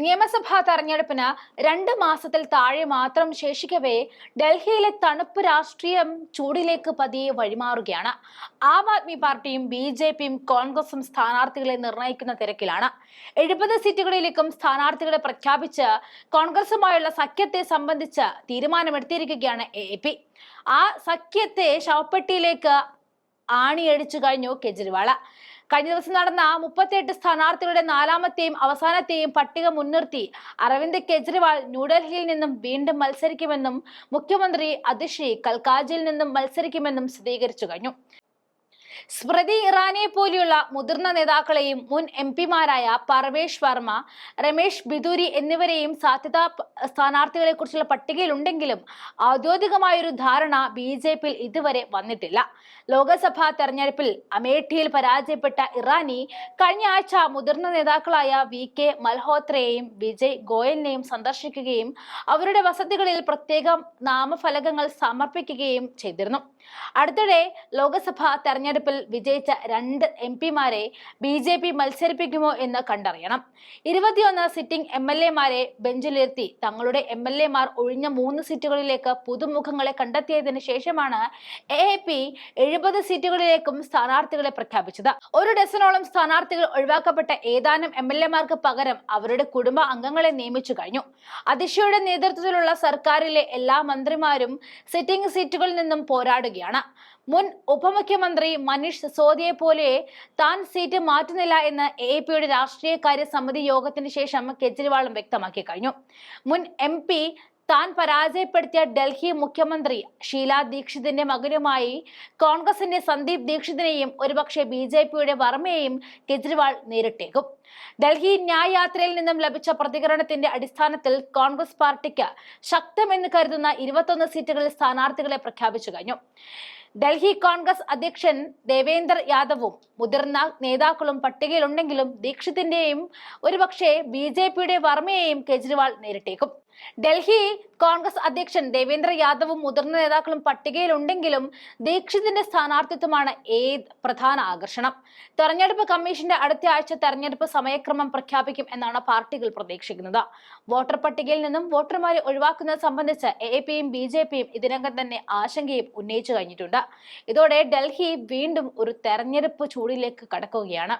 നിയമസഭാ തെരഞ്ഞെടുപ്പിന് രണ്ട് മാസത്തിൽ താഴെ മാത്രം ശേഷിക്കവേ ഡൽഹിയിലെ തണുപ്പ് രാഷ്ട്രീയം ചൂടിലേക്ക് പതിയെ വഴിമാറുകയാണ്. ആം ആദ്മി പാർട്ടിയും ബി ജെ പിയും കോൺഗ്രസും സ്ഥാനാർത്ഥികളെ നിർണയിക്കുന്ന തിരക്കിലാണ്. എഴുപത് സീറ്റുകളിലേക്കും സ്ഥാനാർത്ഥികളെ പ്രഖ്യാപിച്ച് കോൺഗ്രസുമായുള്ള സഖ്യത്തെ സംബന്ധിച്ച് തീരുമാനമെടുത്തിരിക്കുകയാണ് എ പി. ആ സഖ്യത്തെ ശവപ്പെട്ടിയിലേക്ക് ആണിയടിച്ചു കഴിഞ്ഞു കെജ്രിവാൾ. കഴിഞ്ഞ ദിവസം നടന്ന മുപ്പത്തിയെട്ട് സ്ഥാനാർത്ഥികളുടെ നാലാമത്തെയും അവസാനത്തെയും പട്ടിക മുൻനിർത്തി അരവിന്ദ് കെജ്രിവാൾ ന്യൂഡൽഹിയിൽ നിന്നും വീണ്ടും മത്സരിക്കുമെന്നും മുഖ്യമന്ത്രി അതിഷി കൽക്കാജിൽ നിന്നും മത്സരിക്കുമെന്നും സ്ഥിരീകരിച്ചു കഴിഞ്ഞു. സ്മൃതി ഇറാനിയെ പോലെയുള്ള മുതിർന്ന നേതാക്കളെയും മുൻ എം പിമാരായ പർവേഷ് വർമ്മ രമേഷ് ബിദൂരി എന്നിവരെയും സാധ്യതാ സ്ഥാനാർത്ഥികളെ കുറിച്ചുള്ള പട്ടികയിലുണ്ടെങ്കിലും ഔദ്യോഗികമായൊരു ധാരണ ബി ജെ പിയിൽ ഇതുവരെ വന്നിട്ടില്ല. ലോക്സഭാ തെരഞ്ഞെടുപ്പിൽ അമേഠിയിൽ പരാജയപ്പെട്ട ഇറാനി കഴിഞ്ഞ ആഴ്ച മുതിർന്ന നേതാക്കളായ വി കെ മൽഹോത്രയെയും വിജയ് ഗോയലിനെയും സന്ദർശിക്കുകയും അവരുടെ വസതികളിൽ പ്രത്യേക നാമഫലകങ്ങൾ സമർപ്പിക്കുകയും ചെയ്തിരുന്നു. അടുത്തിടെ ലോക്സഭാ തെരഞ്ഞെടുപ്പിൽ വിജയിച്ച രണ്ട് എം പിമാരെ ബി ജെ പി മത്സരിപ്പിക്കുമോ എന്ന് കണ്ടറിയണം. ഇരുപത്തിയൊന്ന് സിറ്റിംഗ് എം എൽ എമാരെ ബെഞ്ചിലിരുത്തി തങ്ങളുടെ എം എൽ എമാർ ഒഴിഞ്ഞ മൂന്ന് സീറ്റുകളിലേക്ക് പുതുമുഖങ്ങളെ കണ്ടെത്തിയതിനു ശേഷമാണ് എ പി എഴുപത് സീറ്റുകളിലേക്കും സ്ഥാനാർത്ഥികളെ പ്രഖ്യാപിച്ചത്. ഒരു ഡസനോളം സ്ഥാനാർത്ഥികൾ ഒഴിവാക്കപ്പെട്ട ഏതാനും എം എൽ എമാർക്ക് പകരം അവരുടെ കുടുംബ അംഗങ്ങളെ നിയമിച്ചു കഴിഞ്ഞു. അതിഷയുടെ നേതൃത്വത്തിലുള്ള സർക്കാരിലെ എല്ലാ മന്ത്രിമാരും സിറ്റിംഗ് സീറ്റുകളിൽ നിന്നും പോരാടുകയാണ്. മുൻ ഉപമുഖ്യമന്ത്രി മനീഷ് സിസോദിയെ പോലെ താൻ സീറ്റ് മാറ്റുന്നില്ല എന്ന് എ പിയുടെ രാഷ്ട്രീയകാര്യ സമിതി യോഗത്തിന് ശേഷം കെജ്രിവാളും വ്യക്തമാക്കി കഴിഞ്ഞു. മുൻ എം പി താൻ പരാജയപ്പെടുത്തിയ ഡൽഹി മുഖ്യമന്ത്രി ഷീല ദീക്ഷിതിന്റെ മകനുമായി കോൺഗ്രസിന്റെ സന്ദീപ് ദീക്ഷിതിനെയും ഒരുപക്ഷെ ബി ജെ പിയുടെ വർമ്മയെയും കെജ്രിവാൾ നേരിട്ടേക്കും. ഡൽഹി ന്യായ് യാത്രയിൽ നിന്നും ലഭിച്ച പ്രതികരണത്തിന്റെ അടിസ്ഥാനത്തിൽ കോൺഗ്രസ് പാർട്ടിക്ക് ശക്തമെന്ന് കരുതുന്ന ഇരുപത്തൊന്ന് സീറ്റുകളിൽ സ്ഥാനാർത്ഥികളെ പ്രഖ്യാപിച്ചു കഴിഞ്ഞു. ഡൽഹി കോൺഗ്രസ് അധ്യക്ഷൻ ദേവേന്ദർ യാദവും മുതിർന്ന നേതാക്കളും പട്ടികയിലുണ്ടെങ്കിലും ദീക്ഷിതിന്റെയും ഒരുപക്ഷെ ബി ജെ പിയുടെ വർമ്മയെയും കെജ്രിവാൾ നേരിട്ടേക്കും. ഡൽഹി കോൺഗ്രസ് അധ്യക്ഷൻ ദേവേന്ദ്ര യാദവും മുതിർന്ന നേതാക്കളും പട്ടികയിലുണ്ടെങ്കിലും ദീക്ഷിതിന്റെ സ്ഥാനാർത്ഥിത്വമാണ് ഏത് പ്രധാന ആകർഷണം? തെരഞ്ഞെടുപ്പ് കമ്മീഷന്റെ അടുത്ത ആഴ്ച തെരഞ്ഞെടുപ്പ് സമയക്രമം പ്രഖ്യാപിക്കും എന്നാണ് പാർട്ടികൾ പ്രതീക്ഷിക്കുന്നത്. വോട്ടർ പട്ടികയിൽ നിന്നും വോട്ടർമാരെ ഒഴിവാക്കുന്നത് സംബന്ധിച്ച് എ പിയും ബി ജെ പിയും ഇതിനകം തന്നെ ആശങ്കയും ഉന്നയിച്ചു കഴിഞ്ഞിട്ടുണ്ട്. ഇതോടെ ഡൽഹി വീണ്ടും ഒരു തെരഞ്ഞെടുപ്പ് ചൂടിലേക്ക് കടക്കുകയാണ്.